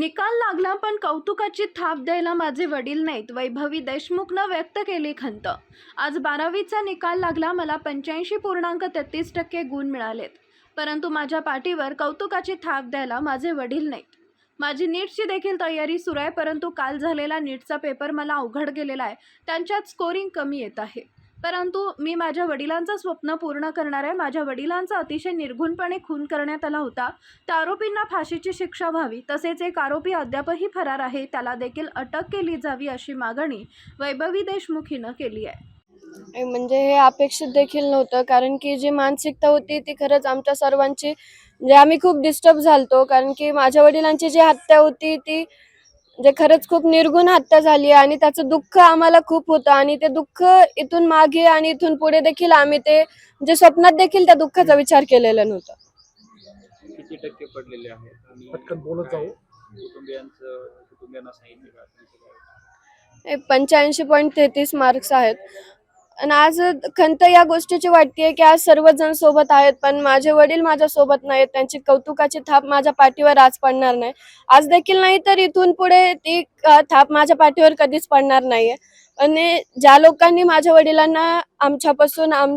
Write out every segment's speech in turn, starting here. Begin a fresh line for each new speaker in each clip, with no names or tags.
निकाल लागला पण कौतुकाची थाप द्यायला माझे वडील नाहीत. वैभवी देशमुखनं व्यक्त केली खंत. आज बारावीचा निकाल लागला मला पंच्याऐंशी पूर्णांक तेहतीस टक्के गुण मिळालेत. परंतु माझ्या पाठीवर कौतुकाची थाप द्यायला माझे वडील नाहीत. माझी नीटची देखील तयारी सुरू आहे परंतु काल झालेला नीटचा पेपर मला अवघड गेलेला आहे. त्यांच्यात स्कोरिंग कमी येत आहे. परंतु मी माझ्या वडिलांचं स्वप्न पूर्ण करणार आहे. माझ्या वडिलांचा अतिशय निर्घुणपणे खून करण्यात आला होता. त्या आरोपींना फाशीची शिक्षा व्हावी तसेच एक आरोपी अद्यापही फरार आहे त्याला देखील अटक केली जावी अशी मागणी वैभवी देशमुख हिनं केली आहे.
म्हणजे हे अपेक्षित देखील नव्हतं कारण की जी मानसिकता होती ती खरंच आमच्या सर्वांची म्हणजे आम्ही खूप डिस्टर्ब झालतो कारण की माझ्या वडिलांची जी हत्या होती ती म्हणजे खरंच खूप निर्गुण हत्या झाली आणि त्याचं दुःख आम्हाला खूप होतं आणि ते दुःख इथून मागे आणि इथून पुढे देखील आम्ही ते म्हणजे स्वप्नात देखील त्या दुःखाचा विचार केलेला नव्हता
किती टक्के पडलेले आहेत आणि
पटकन बोलत जाऊ.
काय कुटुंबियांचं कुटुंबियांना सांगितलं का त्यांचं काय?
पंच्याऐंशी पॉईंट तेहतीस मार्क्स आहेत आणि आज खंत या गोष्टीची वाटते की आज सर्वजण सोबत आहेत पण माझे वडील माझ्या सोबत नाहीत त्यांची कौतुकाची थाप माझ्या पाठीवर आज पडणार नाही. आज देखील नाही तर इथून पुढे ती थाप माझ्या पाठीवर कधीच पडणार नाहीये. आणि ज्या लोकांनी माझ्या वडिलांना आमच्यापासून आम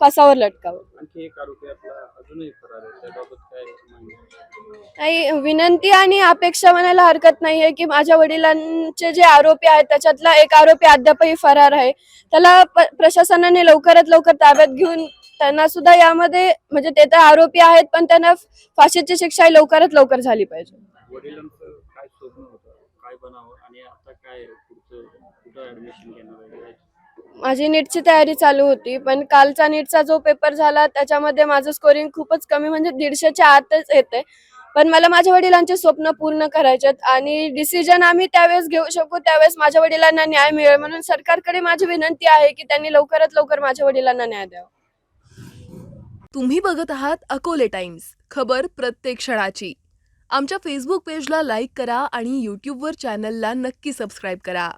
फासावर लटकावं.
आणखी एक आरोपी आपला अजूनही फरार आहे त्याबाबत काय माहिती
नाही विनंती आणि अपेक्षा म्हणायला हरकत नाहीये की माझ्या वडिलांचे जे आरोपी आहेत त्याच्यातला एक आरोपी अद्यापही फरार आहे. त्याला प- प्रशासनाने लवकरात लवकर ताब्यात घेऊन त्यांना सुद्धा यामध्ये म्हणजे ते तर आरोपी आहेत पण त्यांना फाशीची शिक्षा ही लवकरात लवकर झाली पाहिजे.
वडिलांचं काय स्वप्न होतं? काय बनावं? आणि आता काय पुढचं कुठं ऍडमिशन घेणार आहे? काय
माझी नीटची तयारी चालू होती पण कालचा नीटचा जो पेपर झाला त्याच्यामध्ये माझं स्कोरिंग खूपच कमी म्हणजे दीडशेच्या आतच येते. पण मला माझ्या वडिलांचे स्वप्न पूर्ण करायचे आणि डिसिजन आम्ही त्यावेळेस घेऊ शकू त्यावेळेस माझ्या वडिलांना न्याय मिळेल. म्हणून सरकारकडे माझी विनंती आहे की त्यांनी लवकरात लवकर माझ्या वडिलांना न्याय द्यावा.
तुम्ही बघत आहात अकोले टाइम्स खबर प्रत्येक क्षणाची. आमच्या फेसबुक पेजला लाईक करा आणि यूट्यूबवर चॅनलला नक्की सबस्क्राईब करा.